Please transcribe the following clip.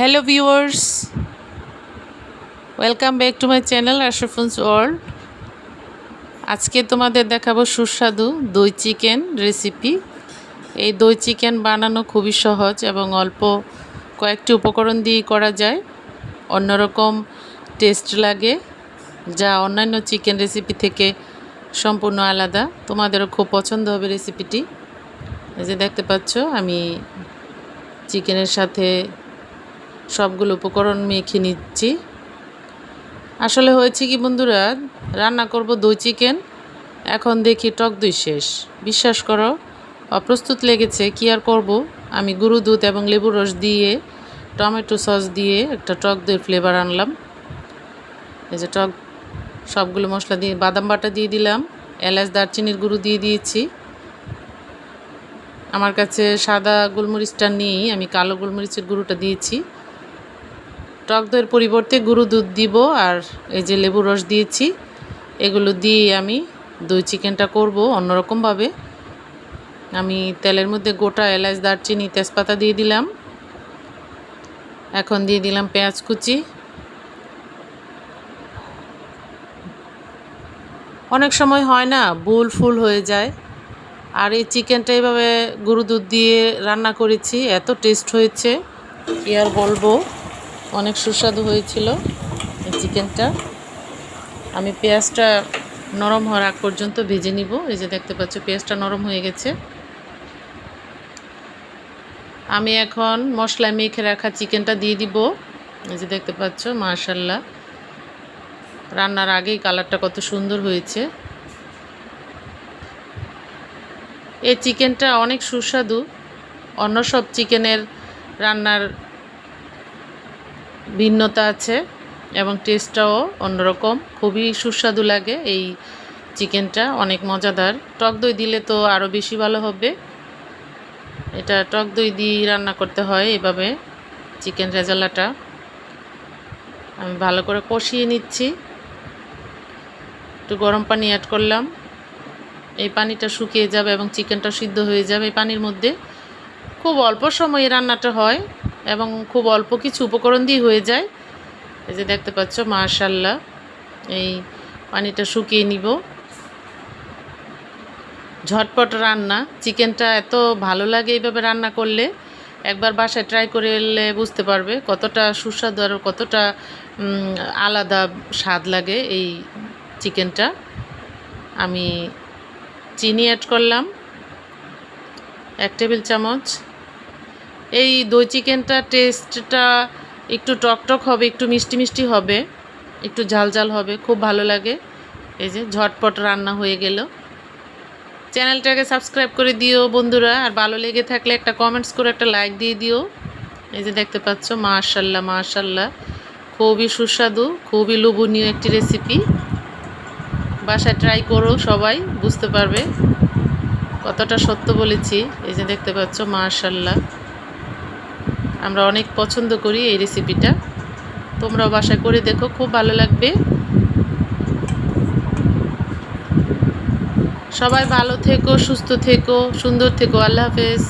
Hello viewers welcome back to my channel Ashrafun's world আজকে তোমাদের দেখাবো সুস্বাদু দই চিকেন রেসিপি এই দই চিকেন বানানো খুবই সহজ এবং অল্প কয়েকটি উপকরণ দিয়ে করা যায়। অন্যরকম টেস্ট লাগে, যা অন্যান্য চিকেন রেসিপি থেকে সম্পূর্ণ আলাদা। তোমাদেরও খুব পছন্দ হবে রেসিপিটি যে দেখতে পাচ্ছ, আমি চিকেনের সাথে সবগুলো উপকরণ মেখে নিচ্ছি। আসলে হয়েছে কি বন্ধুরা, রান্না করব দই চিকেন, এখন দেখি টক দই শেষ। বিশ্বাস করো, অপ্রস্তুত লেগেছে, কি আর করব? আমি গুঁড়ো দুধ এবং লেবুর রস দিয়ে, টমেটো সস দিয়ে একটা টক দই ফ্লেভার আনলাম। এই যে টক, সবগুলো মশলা দিয়ে, বাদাম বাটা দিয়ে দিলাম, এলাচ, দারচিনির গুঁড়ো দিয়ে দিয়েছি। আমার কাছে সাদা গোলমরিচটা নিয়েই আমি কালো গোলমরিচের গুঁড়োটা দিয়েছি। টক দইয়ের পরিবর্তে গুঁড়ো দুধ দিব আর এই যে লেবু রস দিয়েছি, এগুলো দিয়ে আমি দই চিকেনটা করব অন্যরকমভাবে। আমি তেলের মধ্যে গোটা এলাচ, দারচিনি, তেজপাতা দিয়ে দিলাম। এখন দিয়ে দিলাম পেঁয়াজ কুচি। অনেক সময় হয় না বুল ফুল হয়ে যায়। আর এই চিকেনটা এইভাবে গরু দুধ দিয়ে রান্না করেছি, এত টেস্ট হয়েছে, কি আর বলব। অনেক সুস্বাদু হয়েছিল এই চিকেনটা। আমি পেঁয়াজটা নরম হওয়ার আগ পর্যন্ত ভেজে নিব। এই যে দেখতে পাচ্ছ, পেঁয়াজটা নরম হয়ে গেছে। আমি এখন মশলা মেখে রাখা চিকেনটা দিয়ে দিব। এই যে দেখতে পাচ্ছ মার্শাল্লাহ রান্নার আগেই কালারটা কত সুন্দর হয়েছে। এই চিকেনটা অনেক সুস্বাদু। অন্য সব চিকেনের রান্নার ভিন্নতা আছে এবং টেস্টটাও অন্যরকম। খুবই সুস্বাদু লাগে এই চিকেনটা অনেক মজাদার। টক দই দিলে তো আরও বেশি ভালো হবে। এটা টক দই দিয়ে রান্না করতে হয় এভাবে চিকেন রেজালাটা। আমি ভালো করে কষিয়ে নিচ্ছি। একটু গরম পানি অ্যাড করলাম। এই পানিটা শুকিয়ে যাবে এবং চিকেনটা সিদ্ধ হয়ে যাবে এই পানির মধ্যে। খুব অল্প সময়ে রান্নাটা হয়। এবং খুব অল্প কিছু উপকরণ দিয়ে হয়ে যায়। এই যে দেখতে পাচ্ছ মার্শাল্লাহ এই পানিটা শুকিয়ে নিব। ঝটপট রান্না, চিকেনটা এত ভালো লাগে এইভাবে রান্না করলে, একবার বাসায় ট্রাই করে এলে বুঝতে পারবে কতটা সুস্বাদু আর কতটা আলাদা স্বাদ লাগে এই চিকেনটা। আমি চিনি অ্যাড করলাম, এক টেবিল চামচ। এই দই চিকেনটা টেস্টটা একটু টকটক হবে, একটু মিষ্টি মিষ্টি হবে, একটু ঝাল ঝাল হবে, খুব ভালো লাগে। এই যে ঝটপট রান্না হয়ে গেল। চ্যানেলটাকে সাবস্ক্রাইব করে দিও বন্ধুরা, আর ভালো লেগে থাকলে একটা কমেন্টস করে একটা লাইক দিয়ে দিও। এই যে দেখতে পাচ্ছ, মাশাল্লাহ মাশাল্লাহ। খুবই সুস্বাদু, খুবই লোভনীয় একটি রেসিপি বাসায় ট্রাই করো সবাই, বুঝতে পারবে। কতটা সত্য বলেছি। এই যে দেখতে পাচ্ছ, মাশাল্লাহ। আমরা অনেক পছন্দ করি এই রেসিপিটা তোমরাও বাসায় করে দেখো, খুব ভালো লাগবে। সবাই ভালো থেকো, সুস্থ থেকো, সুন্দর থেকো। আল্লাহ হাফেজ।